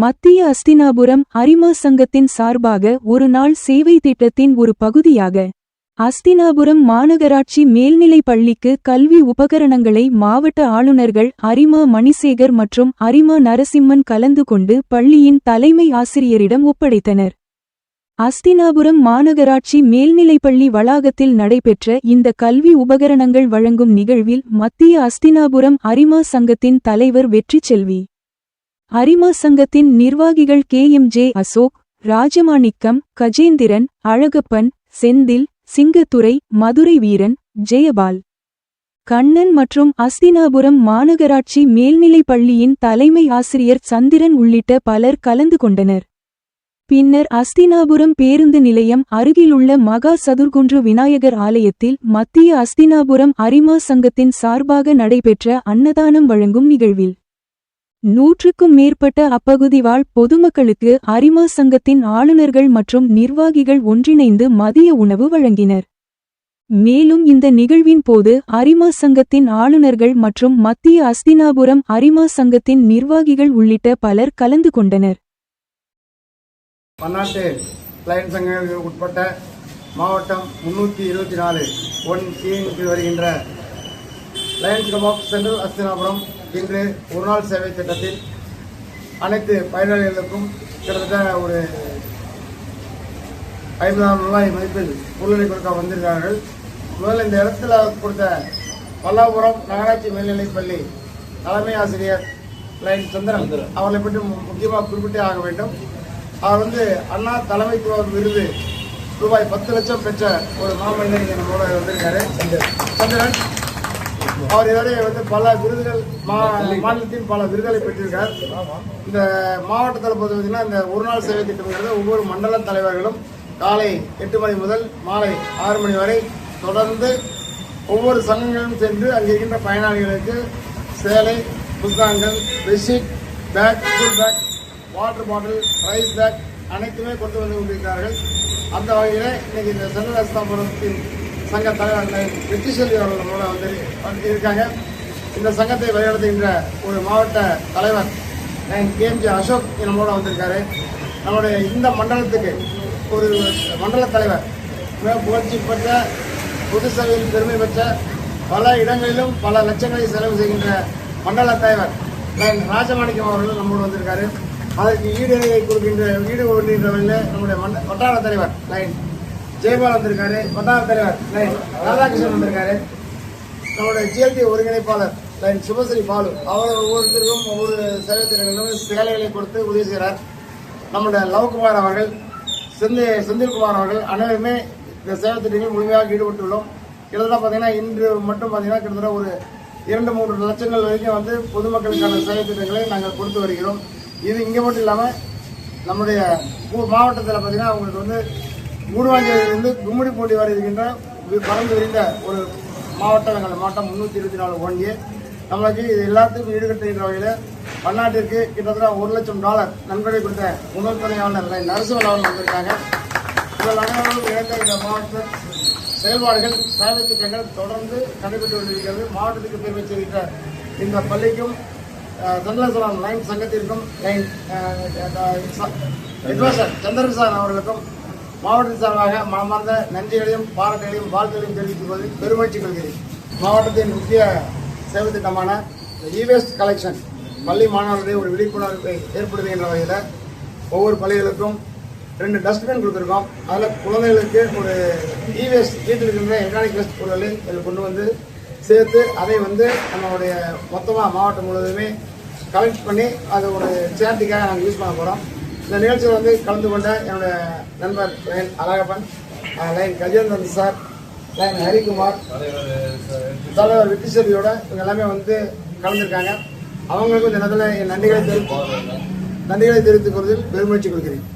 மத்திய அஸ்தினாபுரம் அரிமா சங்கத்தின் சார்பாக ஒரு நாள் சேவை திட்டத்தின் ஒரு பகுதியாக அஸ்தினாபுரம் மாநகராட்சி மேல்நிலைப் பள்ளிக்கு கல்வி உபகரணங்களை மாவட்ட ஆளுநர்கள் அரிமா மணிசேகர் மற்றும் அரிமா நரசிம்மன் கலந்து கொண்டு பள்ளியின் தலைமை ஆசிரியரிடம் ஒப்படைத்தனர். அஸ்தினாபுரம் மாநகராட்சி மேல்நிலைப்பள்ளி வளாகத்தில் நடைபெற்ற இந்த கல்வி உபகரணங்கள் வழங்கும் நிகழ்வில் மத்திய அஸ்தினாபுரம் அரிமா சங்கத்தின் தலைவர் வெற்றி செல்வி அரிமா சங்கத்தின் நிர்வாகிகள் K. M. J. Ashok Rajamanickam Gajendran Alagappan Senthil Singathurai Madurai Veeran Jayapal. Kannan மற்றும் அஸ்தினாபுரம் மாநகராட்சி மேல்நிலைப் பள்ளியின் தலைமை ஆசிரியர் சந்திரன் உள்ளிட்ட பலர் கலந்து கொண்டனர். பின்னர் அஸ்தினாபுரம் பேருந்து நிலையம் அருகிலுள்ள மகா சதுர்குன்று விநாயகர் ஆலயத்தில் மத்திய அஸ்தினாபுரம் அரிமா சங்கத்தின் சார்பாக நடைபெற்ற அன்னதானம் வழங்கும் நிகழ்வில் நூற்றுக்கும் மேற்பட்ட அப்பகுதி வாழ் பொதுமக்களுக்கு அரிமா சங்கத்தின் ஆளுநர்கள் மற்றும் நிர்வாகிகள் ஒன்றிணைந்து மதிய உணவு வழங்கினர். மேலும் இந்த நிகழ்வின் போது அரிமா சங்கத்தின் ஆளுநர்கள் மற்றும் மத்திய அஸ்தினாபுரம் அரிமா சங்கத்தின் நிர்வாகிகள் உள்ளிட்ட பலர் கலந்து கொண்டனர். பன்னாட்டு லயன் சங்கங்களுக்கு உட்பட்ட மாவட்டம் முன்னூற்றி இருபத்தி நாலு ஒன் கீழ் வருகின்ற லயன்ஸ் ஆஃப் சென்ட்ரல் அஸ்தினாபுரம் இன்று ஒரு நாள் சேவை திட்டத்தில் அனைத்து பயனாளிகளுக்கும் கிட்டத்தட்ட ஒரு ஐம்பதாயிரம் ரூபாய் மதிப்பில் பொருளை கொடுக்க வந்திருக்கிறார்கள். முதல்ல இந்த இடத்துல கொடுத்த பல்லாபுரம் நகராட்சி மேல்நிலைப் பள்ளி தலைமை ஆசிரியர் லைன் சந்திரன் அவர்களை பற்றி முக்கியமாக குறிப்பிட்டே ஆக வேண்டும். அவர் வந்து அண்ணா தலைமைத்துவ விருது ரூபாய் பத்து லட்சம் பெற்ற ஒரு மாமனிதர் நம்மளோட வந்திருக்காரு. சந்திரன் அவர் இதோடைய வந்து பல விருதுகள் மா- மாநிலத்தின் பல விருதுகளை பெற்றிருக்கார். இந்த மாவட்டத்தில் பொறுத்த பார்த்தீங்கன்னா இந்த ஒரு நாள் சேவை திட்டம்ங்கிறது ஒவ்வொரு மண்டல தலைவர்களும் காலை எட்டு மணி முதல் மாலை ஆறு மணி வரை தொடர்ந்து ஒவ்வொரு சங்கங்களும் சென்று அங்கே இருக்கின்ற பயனாளிகளுக்கு சேலை புத்தகங்கள் bedsheet bag school bag water bottle rice bag அனைத்துமே கொண்டு வந்து கொண்டிருக்கிறார்கள். அந்த வகையில் இன்னைக்கு இந்த சென்ட்ரல் சங்க தலைவர் வெற்றி செல்வி அவர்கள் கூட வந்து இருக்காங்க. இந்த சங்கத்தை வழிநடத்துகின்ற ஒரு மாவட்ட தலைவர் கேஎம்ஜி அசோக் நம்மளோட வந்திருக்காரு. நம்மளுடைய இந்த மண்டலத்துக்கு ஒரு மண்டல தலைவர் மிக புகழ்ச்சி பெற்ற பொது சபையில் பெருமை பெற்ற பல இடங்களிலும் பல லட்சங்களை செலவு செய்கின்ற மண்டல தலைவர் ராஜமாணிக்கம் அவர்கள் நம்மோடு வந்திருக்காரு. அதற்கு ஈடு கொடுக்கின்ற ஈடு கொள்கின்ற நம்முடைய மண்ட வட்டார தலைவர் லைன் ஜெயபால் வந்திருக்காரு பத்தாவது தலைவர் லைன். ராதாகிருஷ்ணன் வந்திருக்காரு. நம்மளுடைய ஜிஎல்டி ஒருங்கிணைப்பாளர் லைன் சுபஸ்ரீ பாலு. அவர் ஒவ்வொருத்தருக்கும் ஒவ்வொரு சேவை சேலைகளை கொடுத்து உதவி செய்கிறார். நம்முடைய லவ்குமார் அவர்கள் செந்தி செந்தில்குமார் அவர்கள் அனைவருமே இந்த சேவை திட்டங்களில் முழுமையாக ஈடுபட்டுள்ளோம். கிட்டத்தட்ட பார்த்தீங்கன்னா இன்று மட்டும் பார்த்தீங்கன்னா கிட்டத்தட்ட ஒரு இரண்டு மூன்று லட்சங்கள் வரைக்கும் வந்து பொதுமக்களுக்கான சேவை திட்டங்களை நாங்கள் கொடுத்து வருகிறோம். இது இங்கே மட்டும் இல்லாமல் நம்முடைய மாவட்டத்தில் பார்த்தீங்கன்னா அவங்களுக்கு வந்து கூடுவாஞ்சேரியிலிருந்து கும்மிடிப்பூண்டி வரை இருக்கின்ற பறந்து விரிந்த ஒரு மாவட்டம் எங்கள் மாவட்டம் முந்நூற்றி இருபத்தி நாலு ஒன்றிய நம்மளுக்கு இது எல்லாத்துக்கும் ஈடுகட்டுகின்ற வகையில் பன்னாட்டிற்கு கிட்டத்தட்ட ஒரு லட்சம் டாலர் நன்கொடை கொடுத்த முதல் துணையாளர் நரசிம்மன் அவர்கள் வந்திருக்காங்க இவர்கள் அனைவரும் இந்த மாவட்ட செயல்பாடுகள் சேவை திட்டங்கள் தொடர்ந்து நடைபெற்று கொண்டிருக்கிறது மாவட்டத்துக்கு பெருமை சேர்க்கின்ற இந்த பள்ளிக்கும் சந்திரசலாம் லைன் சங்கத்திற்கும் லைன் அட்வைசர் சந்திரன் அவர்களுக்கும் மாவட்டத்தின் சார்பாக மனமார்ந்த நன்றிகளையும் பாராட்டுகளையும் வாழ்த்துகளையும் தெரிவித்துக் கொள்வதில் பெருமகிழ்ச்சி கொள்கிறேன். மாவட்டத்தின் முக்கிய சேவை திட்டமான இவேஸ்ட் கலெக்ஷன் பள்ளி மாணவர்களிடையே ஒரு விழிப்புணர்வை ஏற்படுத்துகின்ற வகையில் ஒவ்வொரு பள்ளிகளுக்கும் ரெண்டு டஸ்ட்பின் கொடுத்துருக்கோம். அதில் குழந்தைகளுக்கு ஒரு இவேஸ்ட் வீட்டில் இருக்கின்ற எலக்ட்ரானிக் வேஸ்ட் பொருட்களை இதில் கொண்டு வந்து சேர்த்து அதை வந்து நம்மளுடைய மொத்தமாக மாவட்டம் முழுவதுமே கலெக்ட் பண்ணி அதை ஒரு சேர்த்திக்காக நாங்கள் யூஸ் பண்ண போகிறோம் இந்த நிகழ்ச்சியில் வந்து கலந்து கொண்ட என்னுடைய நண்பர் lion Alagappan lion Gajendran sir lion Harikumar தலைவர் வெற்றிசெல்வியோட இவங்க எல்லாமே வந்து கலந்துருக்காங்க. அவங்களுக்கும் இந்த நேரத்தில் என் நன்றிகளை தெரிவித்து நன்றிகளை தெரிவித்துக் கொள்வதில் பெருமகிழ்ச்சி கொள்கிறேன்.